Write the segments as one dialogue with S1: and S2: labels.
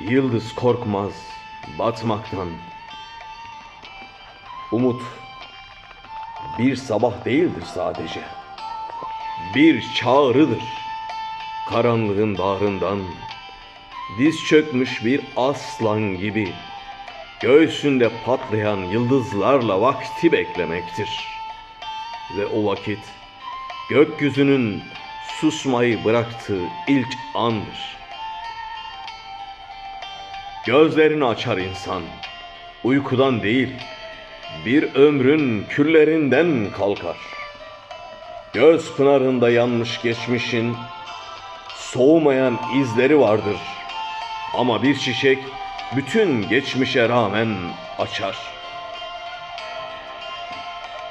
S1: Yıldız korkmaz batmaktan. Umut bir sabah değildir sadece. Bir çağrıdır. Karanlığın bağrından diz çökmüş bir aslan gibi göğsünde patlayan yıldızlarla vakti beklemektir. Ve o vakit gökyüzünün susmayı bıraktığı ilk andır. Gözlerini açar insan, uykudan değil, bir ömrün küllerinden kalkar. Göz pınarında yanmış geçmişin soğumayan izleri vardır. Ama bir çiçek bütün geçmişe rağmen açar.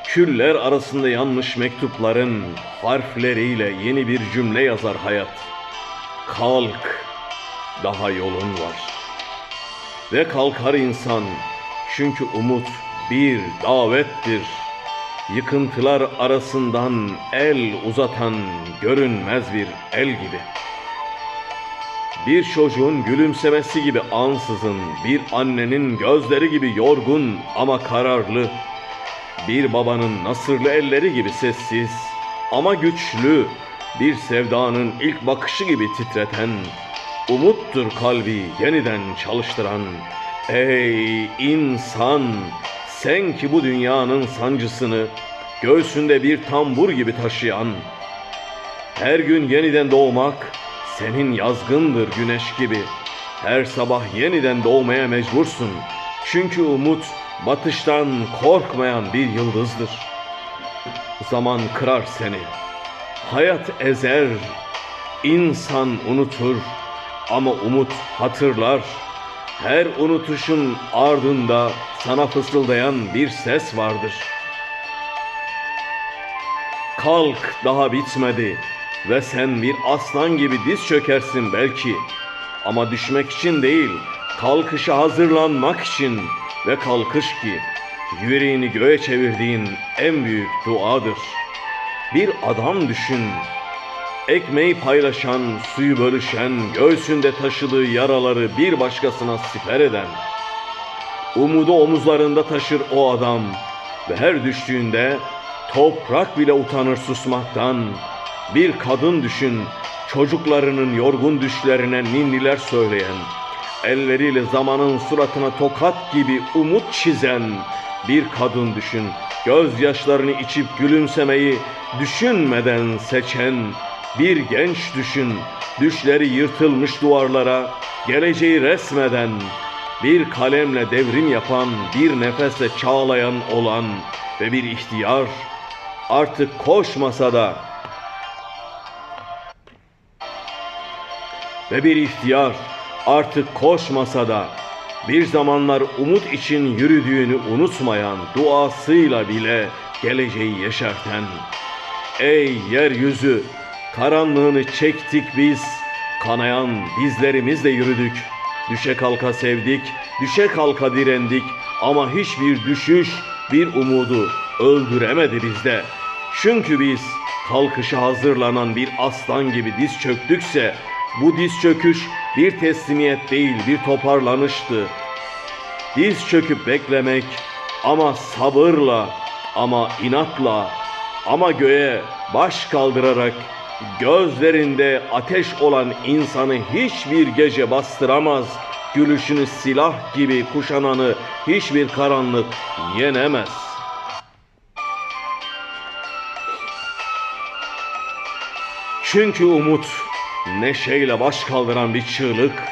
S1: Küller arasında yanmış mektupların harfleriyle yeni bir cümle yazar hayat. Kalk, daha yolun var. Ve kalkar insan çünkü umut bir davettir. Yıkıntılar arasından el uzatan görünmez bir el gibi. Bir çocuğun gülümsemesi gibi ansızın, bir annenin gözleri gibi yorgun ama kararlı, bir babanın nasırlı elleri gibi sessiz ama güçlü, bir sevdanın ilk bakışı gibi titreten, umuttur kalbi yeniden çalıştıran. Ey insan, sen ki bu dünyanın sancısını göğsünde bir tambur gibi taşıyan, her gün yeniden doğmak senin yazgındır güneş gibi. Her sabah yeniden doğmaya mecbursun. Çünkü umut batıştan korkmayan bir yıldızdır. Zaman kırar seni. Hayat ezer. İnsan unutur ama umut hatırlar. Her unutuşun ardında sana fısıldayan bir ses vardır. Kalk daha bitmedi ve sen bir aslan gibi diz çökersin belki. Ama düşmek için değil, kalkışa hazırlanmak için ve kalkış ki yüreğini göğe çevirdiğin en büyük duadır. Bir adam düşün, ekmeği paylaşan, suyu bölüşen, göğsünde taşıdığı yaraları bir başkasına siper eden. Umudu omuzlarında taşır o adam ve her düştüğünde toprak bile utanır susmaktan. Bir kadın düşün, çocuklarının yorgun düşlerine ninniler söyleyen, elleriyle zamanın suratına tokat gibi umut çizen bir kadın düşün, gözyaşlarını içip gülümsemeyi düşünmeden seçen bir genç düşün, düşleri yırtılmış duvarlara geleceği resmeden, bir kalemle devrim yapan, bir nefesle çağlayan olan ve bir ihtiyar artık koşmasa da ve bir ihtiyar artık koşmasa da bir zamanlar umut için yürüdüğünü unutmayan duasıyla bile geleceği yeşerten Ey yeryüzü karanlığını çektik biz kanayan dizlerimizle yürüdük. Düşe kalka sevdik düşe kalka direndik. Ama hiçbir düşüş bir umudu öldüremedi bizde. Çünkü biz kalkışa hazırlanan bir aslan gibi diz çöktükse bu diz çöküş bir teslimiyet değil bir toparlanıştı. Diz çöküp beklemek ama sabırla ama inatla ama göğe baş kaldırarak gözlerinde ateş olan insanı hiçbir gece bastıramaz. Gülüşünü silah gibi kuşananı hiçbir karanlık yenemez. Çünkü umut neşeyle baş kaldıran bir çığlık,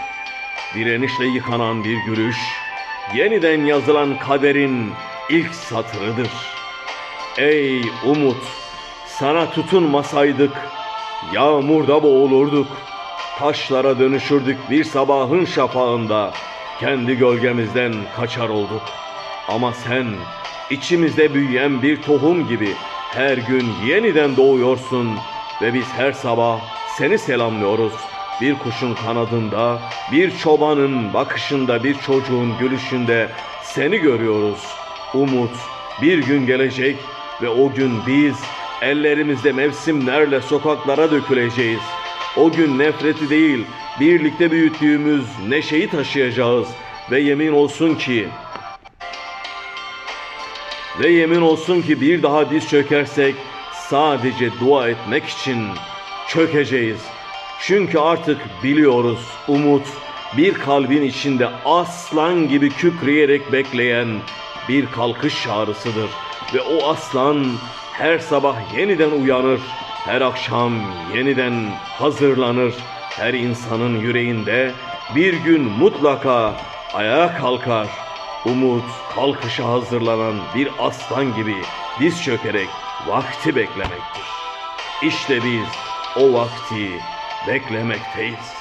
S1: direnişle yıkanan bir gülüş, yeniden yazılan kaderin ilk satırıdır. Ey umut, sana tutunmasaydık, yağmurda boğulurduk, taşlara dönüşürdük bir sabahın şafağında, kendi gölgemizden kaçar olduk. Ama sen içimizde büyüyen bir tohum gibi her gün yeniden doğuyorsun ve biz her sabah seni selamlıyoruz. Bir kuşun kanadında, bir çobanın bakışında, bir çocuğun gülüşünde seni görüyoruz. Umut bir gün gelecek ve o gün biz ellerimizde mevsimlerle sokaklara döküleceğiz. O gün nefreti değil, birlikte büyüttüğümüz neşeyi taşıyacağız ve yemin olsun ki ve yemin olsun ki bir daha diz çökersek sadece dua etmek için çökeceğiz. Çünkü artık biliyoruz umut bir kalbin içinde aslan gibi kükreyerek bekleyen bir kalkış çağrısıdır. Ve o aslan her sabah yeniden uyanır, her akşam yeniden hazırlanır. Her insanın yüreğinde bir gün mutlaka ayağa kalkar. Umut kalkışa hazırlanan bir aslan gibi diz çökerek vakti beklemektir. İşte biz o vakti beklemekteyiz.